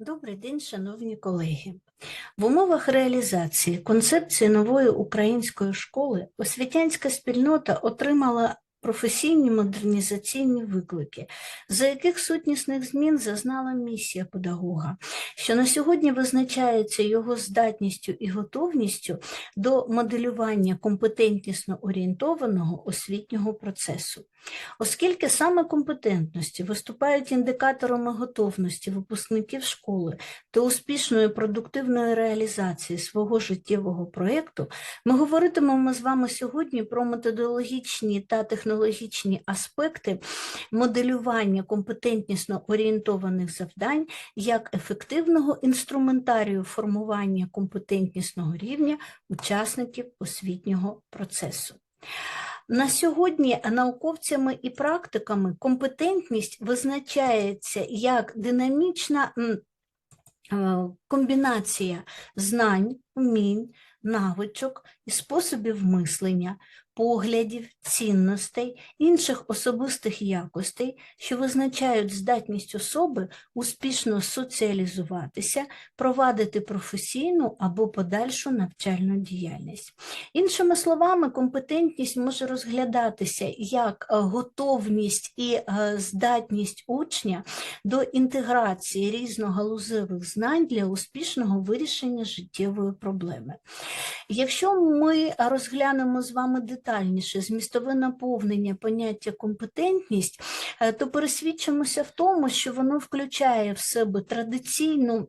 Добрий день, шановні колеги. В умовах реалізації концепції нової української школи освітянська спільнота отримала професійні модернізаційні виклики, за яких сутнісних змін зазнала місія педагога, що на сьогодні визначається його здатністю і готовністю до моделювання компетентнісно орієнтованого освітнього процесу. Оскільки саме компетентності виступають індикаторами готовності випускників школи та успішної продуктивної реалізації свого життєвого проєкту, ми говоритимемо з вами сьогодні про методологічні та технологічні аспекти моделювання компетентнісно орієнтованих завдань як ефективного інструментарію формування компетентнісного рівня учасників освітнього процесу. На сьогодні науковцями і практиками компетентність визначається як динамічна е, комбінація знань, вмінь, навичок і способів мислення, поглядів, цінностей, інших особистих якостей, що визначають здатність особи успішно соціалізуватися, провадити професійну або подальшу навчальну діяльність. Іншими словами, компетентність може розглядатися як е, готовність і е, здатність учня до інтеграції різногалузевих знань для успішного вирішення життєвої проблеми. Якщо ми розглянемо з вами детальніше змістове наповнення поняття компетентність, е, то пересвідчимося в тому, що воно включає в себе традиційну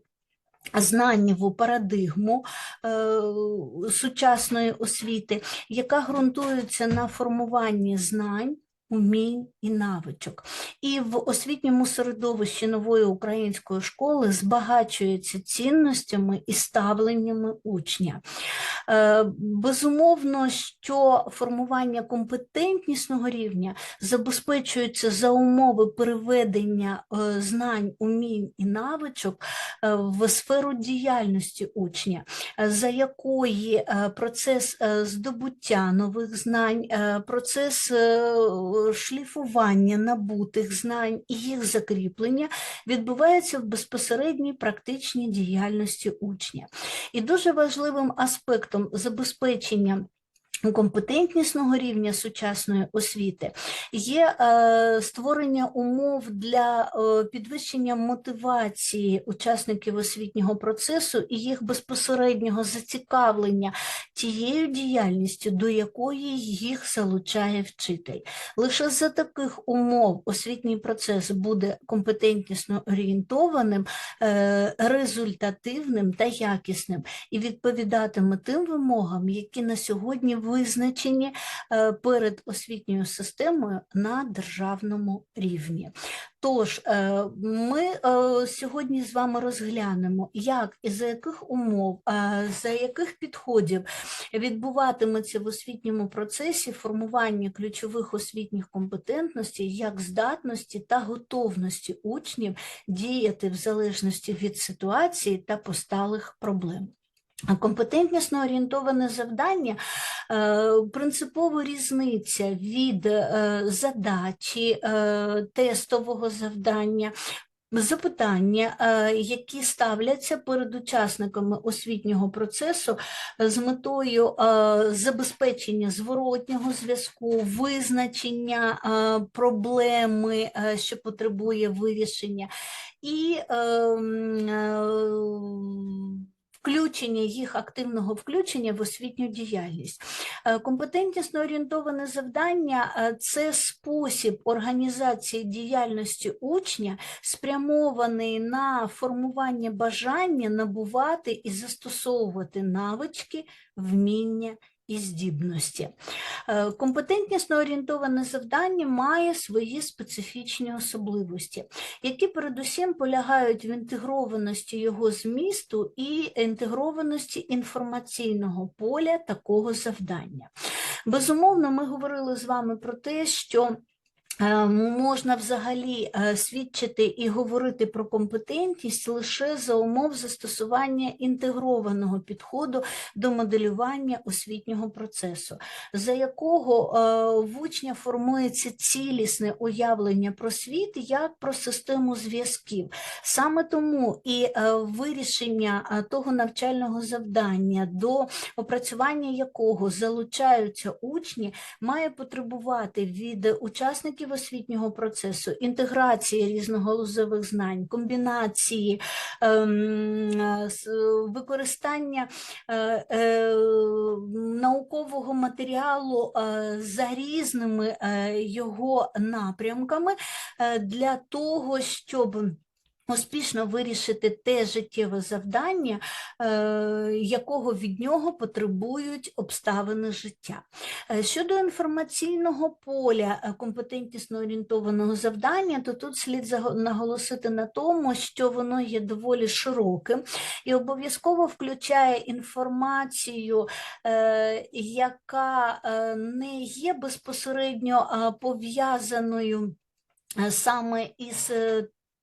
знаннєву парадигму е, сучасної освіти, яка ґрунтується на формуванні знань. Умінь і навичок. І в освітньому середовищі нової української школи збагачується цінностями і ставленнями учня. Е, Безумовно, що формування компетентнісного рівня забезпечується за умови переведення е, знань, умінь і навичок е, в сферу діяльності учня, за якої процес здобуття нових знань, процес шліфування набутих знань і їх закріплення відбувається в безпосередній практичній діяльності учня. І дуже важливим аспектом забезпечення компетентнісного рівня сучасної освіти є е, створення умов для е, підвищення мотивації учасників освітнього процесу і їх безпосереднього зацікавлення тією діяльністю, до якої їх залучає вчитель. Лише за таких умов освітній процес буде компетентнісно орієнтованим, е, результативним та якісним і відповідатиме тим вимогам, які на сьогодні визначені е, перед освітньою системою на державному рівні. Тож е, ми е, сьогодні з вами розглянемо, як і за яких умов, за яких підходів відбуватиметься в освітньому процесі формування ключових освітніх компетентностей, як здатності та готовності учнів діяти в залежності від ситуації та посталих проблем. Компетентнісно орієнтоване завдання е, принципова різниця від е, задачі е, тестового завдання. Запитання, які ставляться перед учасниками освітнього процесу з метою забезпечення зворотнього зв'язку, визначення проблеми, що потребує вирішення, і е, м, е, включення їх активного включення в освітню діяльність. Е, Компетентнісно орієнтоване завдання е, це спосіб організації діяльності учня, спрямований на формування бажання набувати і застосовувати навички, вміння і здібності. Е, Компетентнісно орієнтоване завдання має свої специфічні особливості, які передусім полягають в інтегрованості його змісту і інтегрованості інформаційного поля такого завдання. Безумовно, ми говорили з вами про те, що можна взагалі е, свідчити і говорити про компетентність лише за умов застосування інтегрованого підходу до моделювання освітнього процесу, за якого е, в учня формується цілісне уявлення про світ як про систему зв'язків. Саме тому і е, вирішення е, того навчального завдання, до опрацювання якого залучаються учні, має потребувати від учасників освітнього процесу інтеграції різноголузових знань, комбінації, ем, використання е, е, наукового матеріалу е, за різними його напрямками для того, щоб успішно вирішити те життєве завдання, е, якого від нього потребують обставини життя. Е, Щодо інформаційного поля е, компетентнісно орієнтованого завдання, то тут слід наголосити на тому, що воно є доволі широким і обов'язково включає інформацію, яка не є безпосередньо пов'язаною саме із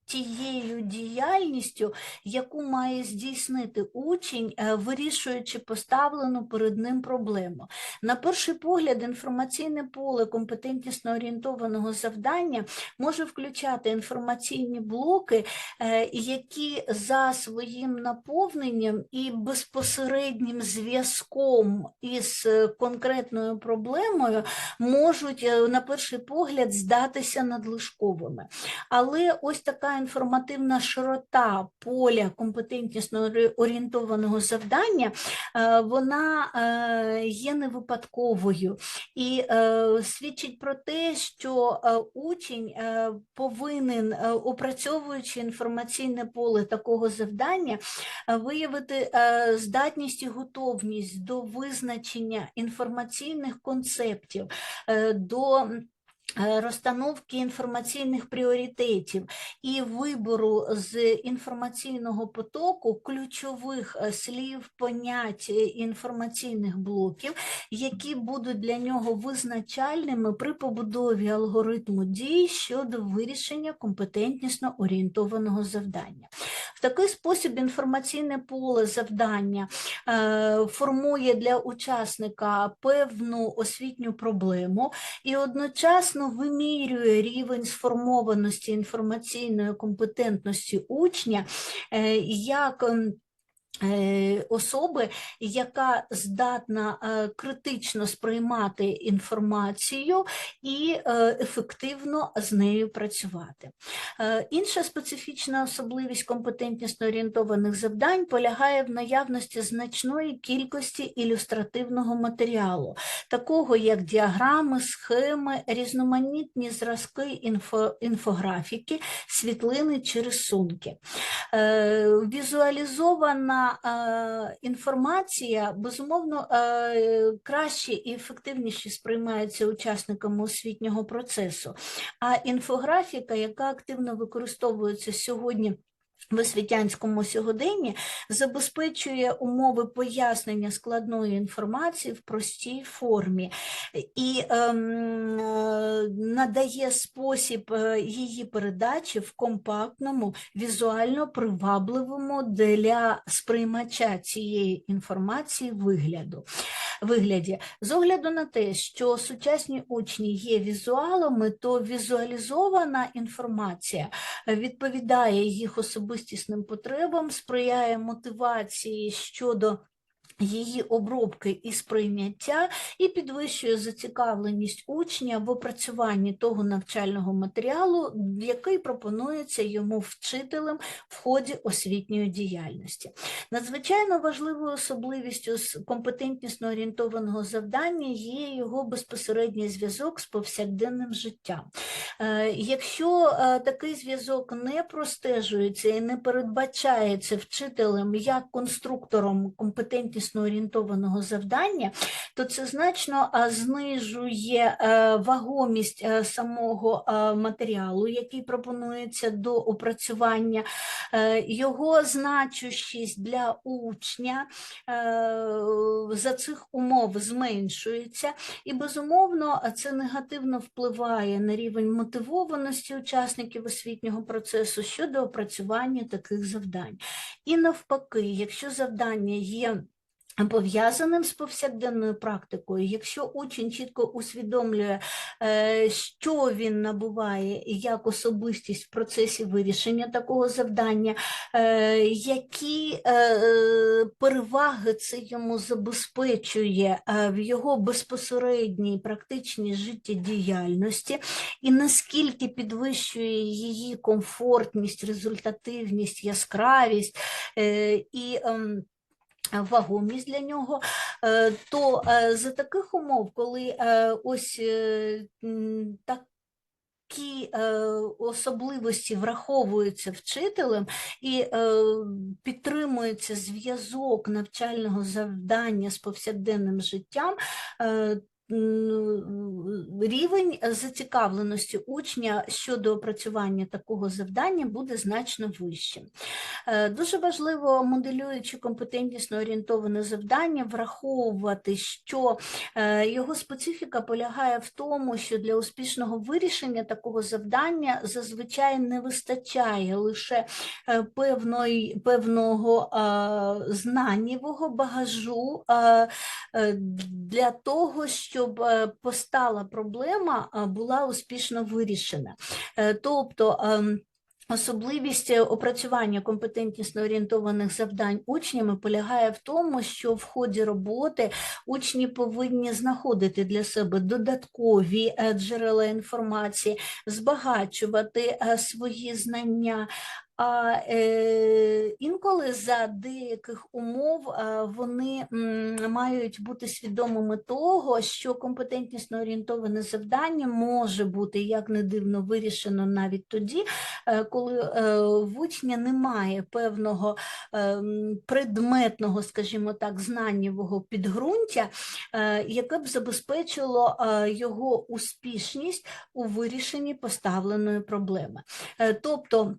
тією діяльністю, яку має здійснити учень, е, вирішуючи поставлену перед ним проблему. На перший погляд, інформаційне поле компетентнісно орієнтованого завдання може включати інформаційні блоки, е, які за своїм наповненням і безпосереднім зв'язком із е, конкретною проблемою можуть на перший погляд здатися надлишковими. Але ось така інформативна широта поля компетентнісно орієнтованого завдання, е, вона е, є не випадковою і е, свідчить про те, що учень повинен, опрацьовуючи інформаційне поле такого завдання, виявити здатність і готовність до визначення інформаційних концептів, до розстановки інформаційних пріоритетів і вибору з інформаційного потоку ключових е, слів, понять е, інформаційних блоків, які будуть для нього визначальними при побудові алгоритму дій щодо вирішення компетентнісно орієнтованого завдання. В такий спосіб інформаційне поле завдання е, формує для учасника певну освітню проблему і одночасно вимірює рівень сформованості інформаційної компетентності учня е, як особи, яка здатна е, критично сприймати інформацію і е, ефективно з нею працювати. Е, Інша специфічна особливість компетентнісно орієнтованих завдань полягає в наявності значної кількості ілюстративного матеріалу, такого як діаграми, схеми, різноманітні зразки інфо, інфографіки, світлини чи рисунки. Е, Е, інформація, безумовно, е, краще і ефективніше сприймається учасниками освітнього процесу, а інфографіка, яка активно використовується сьогодні. В освітянському сьогоденні забезпечує умови пояснення складної інформації в простій формі і ем, е, надає спосіб е, її передачі в компактному, візуально привабливому для сприймача цієї інформації вигляду. Вигляді. З огляду на те, що сучасні учні є візуалами, то візуалізована інформація відповідає їх особистісним потребам, сприяє мотивації щодо її обробки і сприйняття і підвищує зацікавленість учня в опрацюванні того навчального матеріалу, який пропонується йому вчителем в ході освітньої діяльності. Надзвичайно важливою особливістю компетентнісно орієнтованого завдання є його безпосередній зв'язок з повсякденним життям. Е, Якщо е, такий зв'язок не простежується і не передбачається вчителем як конструктором компетентнісно компетентнісно орієнтованого завдання, то це значно знижує е, вагомість е, самого е, матеріалу, який пропонується до опрацювання, його значущість для учня за цих умов зменшується, і безумовно це негативно впливає на рівень мотивованості учасників освітнього процесу щодо опрацювання таких завдань. І навпаки, якщо завдання є пов'язаним з повсякденною практикою, якщо учень чітко усвідомлює, е, що він набуває як особистість в процесі вирішення такого завдання, е, які е, переваги це йому забезпечує в його безпосередній практичній життєдіяльності, і наскільки підвищує її комфортність, результативність, яскравість і ем, вагомість для нього, е, то е, за таких умов, коли ось ось такі особливості враховуються вчителем і підтримується зв'язок навчального завдання з повсякденним життям, рівень зацікавленості учня щодо опрацювання такого завдання буде значно вищим. Е, дуже важливо, моделюючи компетентнісно орієнтоване завдання, враховувати, що е, його специфіка полягає в тому, що для успішного вирішення такого завдання зазвичай не вистачає лише е, певної, певного знаннєвого багажу для того, щоб постала проблема була успішно вирішена. Тобто ем, Особливість е, опрацювання компетентнісно орієнтованих завдань учнями полягає в тому, що в ході роботи учні повинні знаходити для себе додаткові е, джерела інформації, збагачувати е, свої знання, а е, інколи за деяких умов е, вони мають бути свідомими того, що компетентнісно орієнтоване завдання може бути як не дивно вирішено навіть тоді, е, коли е, в учня немає певного предметного, скажімо так, знаннєвого підґрунтя, яке б забезпечило його успішність у вирішенні поставленої проблеми. Тобто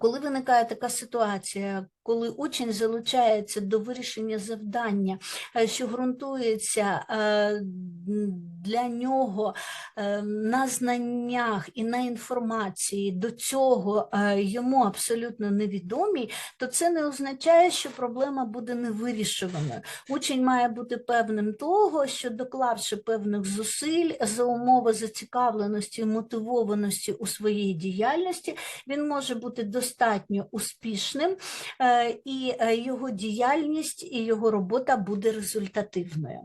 коли виникає така ситуація, коли учень залучається до вирішення завдання, е, що ґрунтується е, для нього е, на знаннях і на інформації до цього йому абсолютно невідомі, то це не означає, що проблема буде невирішуваною. Учень має бути певним того, що доклавши певних зусиль за умови зацікавленості і мотивованості у своїй діяльності, він може бути достатньо успішним. Е, і е, його діяльність і його робота буде результативною.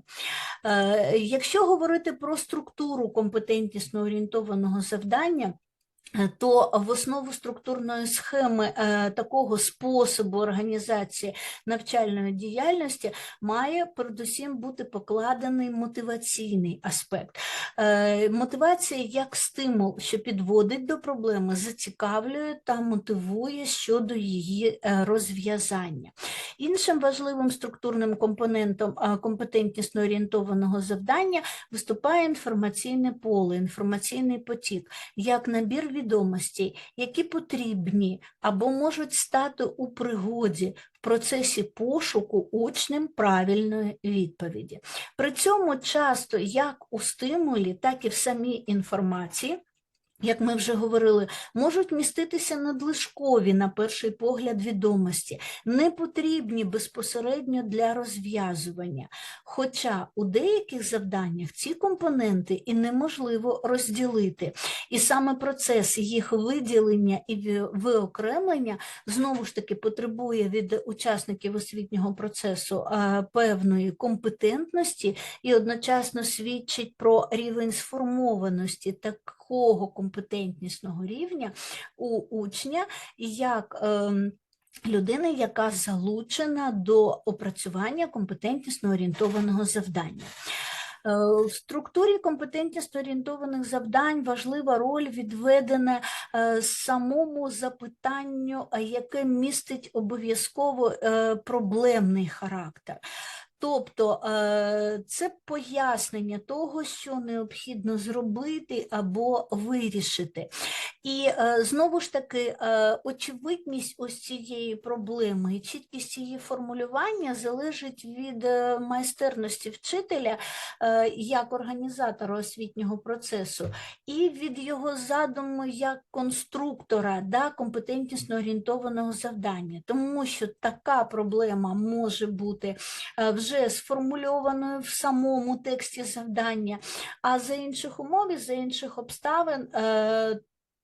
Е, якщо говорити про структуру компетентнісно орієнтованого завдання, то в основу структурної схеми е, такого способу організації навчальної діяльності має передусім бути покладений мотиваційний аспект. Е, мотивація як стимул, що підводить до проблеми, зацікавлює та мотивує щодо її розв'язання. Іншим важливим структурним компонентом компетентнісно орієнтованого завдання виступає інформаційне поле, інформаційний потік, як набір відомостей, які потрібні або можуть стати у пригоді в процесі пошуку учнем правильної відповіді. При цьому часто як у стимулі, так і в самій інформації як ми вже говорили, можуть міститися надлишкові, на перший погляд, відомості, не потрібні безпосередньо для розв'язування. Хоча у деяких завданнях ці компоненти і неможливо розділити. І саме процес їх виділення і виокремлення знову ж таки потребує від учасників освітнього процесу певної компетентності і одночасно свідчить про рівень сформованості такого компетентнісного рівня у учня, як ем, людини, яка залучена до опрацювання компетентнісно орієнтованого завдання. В структурі компетентність орієнтованих завдань важлива роль відведена е, самому запитанню, яке містить обов'язково е, проблемний характер. Тобто е, це пояснення того, що необхідно зробити або вирішити. І е, знову ж таки, е, очевидність ось цієї проблеми і чіткість її формулювання залежить від майстерності вчителя як організатора освітнього процесу, і від його задуму як конструктора да, компетентнісно орієнтованого завдання, тому що така проблема може бути вже вже сформульованою в самому тексті завдання, а за інших умов і за інших обставин. Е,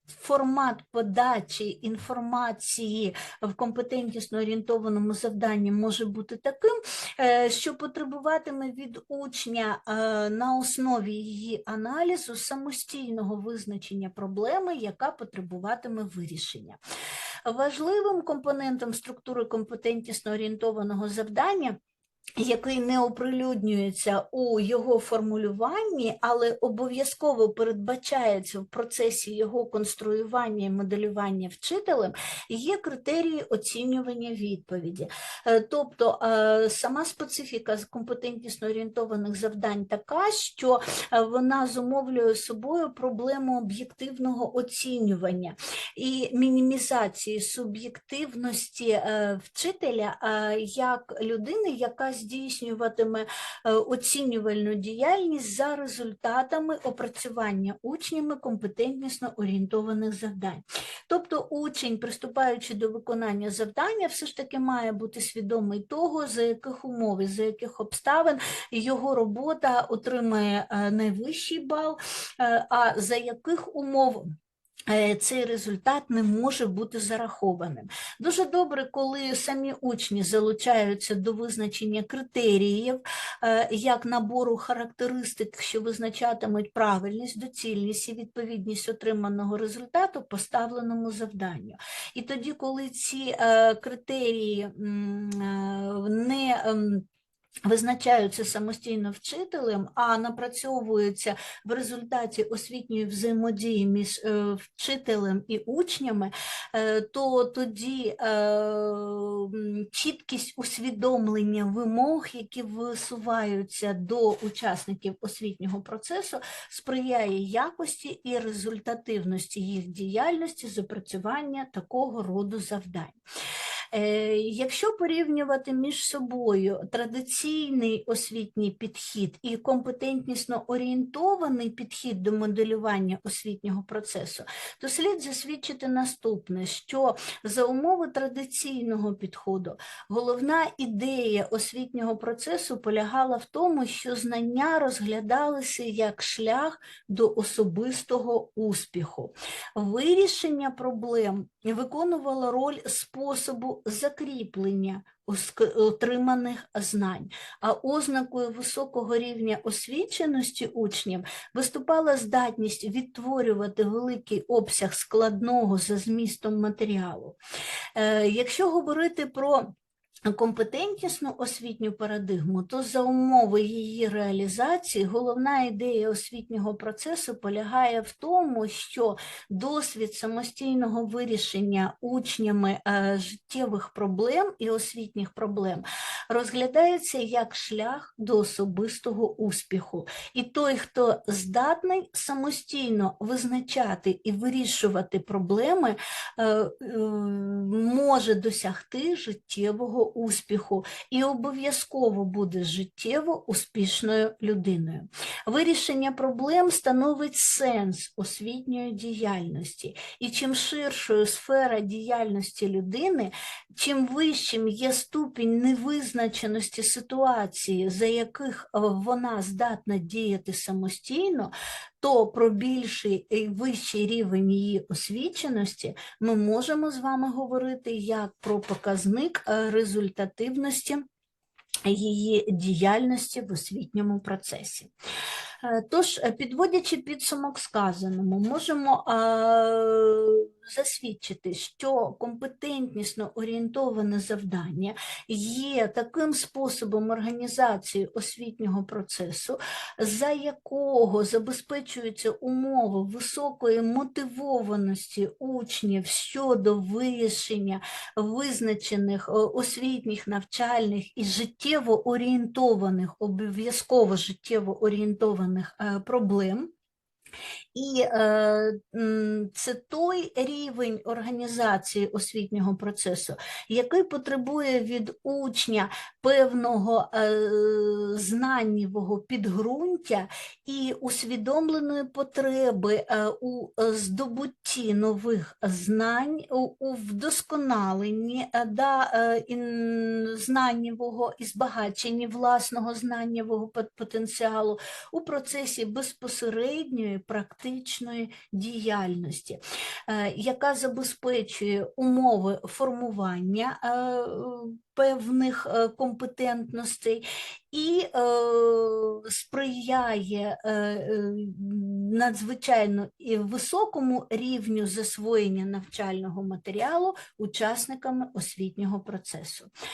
формат подачі інформації в компетентнісно орієнтованому завданні може бути таким, е, що потребуватиме від учня е, на основі її аналізу самостійного визначення проблеми, яка потребуватиме вирішення. Важливим компонентом структури компетентнісно орієнтованого завдання який не оприлюднюється у його формулюванні, але обов'язково передбачається в процесі його конструювання і моделювання вчителем, є критерії оцінювання відповіді. Е, тобто е, сама специфіка компетентнісно орієнтованих завдань така, що е, вона зумовлює собою проблему об'єктивного оцінювання і мінімізації суб'єктивності вчителя як людини, яка здійснюватиме е, оцінювальну діяльність за результатами опрацювання учнями компетентнісно орієнтованих завдань. Тобто учень, приступаючи до виконання завдання, все ж таки має бути свідомий того, за яких умов і за яких обставин його робота отримає е, найвищий бал, е, а за яких умов цей результат не може бути зарахованим. Дуже добре, коли самі учні залучаються до визначення критеріїв, е, як набору характеристик, що визначатимуть правильність, доцільність і відповідність отриманого результату поставленому завданню. І тоді, коли ці е, критерії не ем, Визначаються самостійно вчителем, а напрацьовуються в результаті освітньої взаємодії між е, вчителем і учнями, е, то тоді е, чіткість усвідомлення вимог, які висуваються до учасників освітнього процесу, сприяє якості і результативності їх діяльності з опрацювання такого роду завдань. Е, якщо порівнювати між собою традиційний освітній підхід і компетентнісно орієнтований підхід до моделювання освітнього процесу, то слід засвідчити наступне: що за умови традиційного підходу головна ідея освітнього процесу полягала в тому, що знання розглядалися як шлях до особистого успіху, вирішення проблем виконувало роль способу закріплення отриманих знань, а ознакою високого рівня освіченості учнів виступала здатність відтворювати великий обсяг складного за змістом матеріалу. Е, якщо говорити про компетентнісну освітню парадигму, то за умови її реалізації головна ідея освітнього процесу полягає в тому, що досвід самостійного вирішення учнями е, життєвих проблем і освітніх проблем розглядається як шлях до особистого успіху. І той, хто здатний самостійно визначати і вирішувати проблеми, е, е, може досягти життєвого успіху і обов'язково буде життєво успішною людиною. Вирішення проблем становить сенс освітньої діяльності, і чим ширшою сфера діяльності людини, чим вищим є ступінь невизначеності ситуації, за яких вона здатна діяти самостійно, то про більший і вищий рівень її освіченості ми можемо з вами говорити як про показник е, результативності її діяльності в освітньому процесі. Е, Тож, е, підводячи підсумок сказаному, можемо е, засвідчити, що компетентнісно орієнтоване завдання є таким способом організації освітнього процесу, за якого забезпечуються умови високої мотивованості учнів щодо вирішення визначених освітніх, навчальних і життєво орієнтованих, обов'язково життєво орієнтованих проблем. І е, це той рівень організації освітнього процесу, який потребує від учня певного е, знаннєвого підґрунтя і усвідомленої потреби е, у здобутті нових знань, у, у вдосконаленні е, да, е, знаннєвого і збагаченні власного знаннєвого потенціалу у процесі безпосередньої практичної діяльності, е, яка забезпечує умови формування е, певних е, компетентностей і сприяє надзвичайно високому рівню засвоєння навчального матеріалу учасниками освітнього процесу.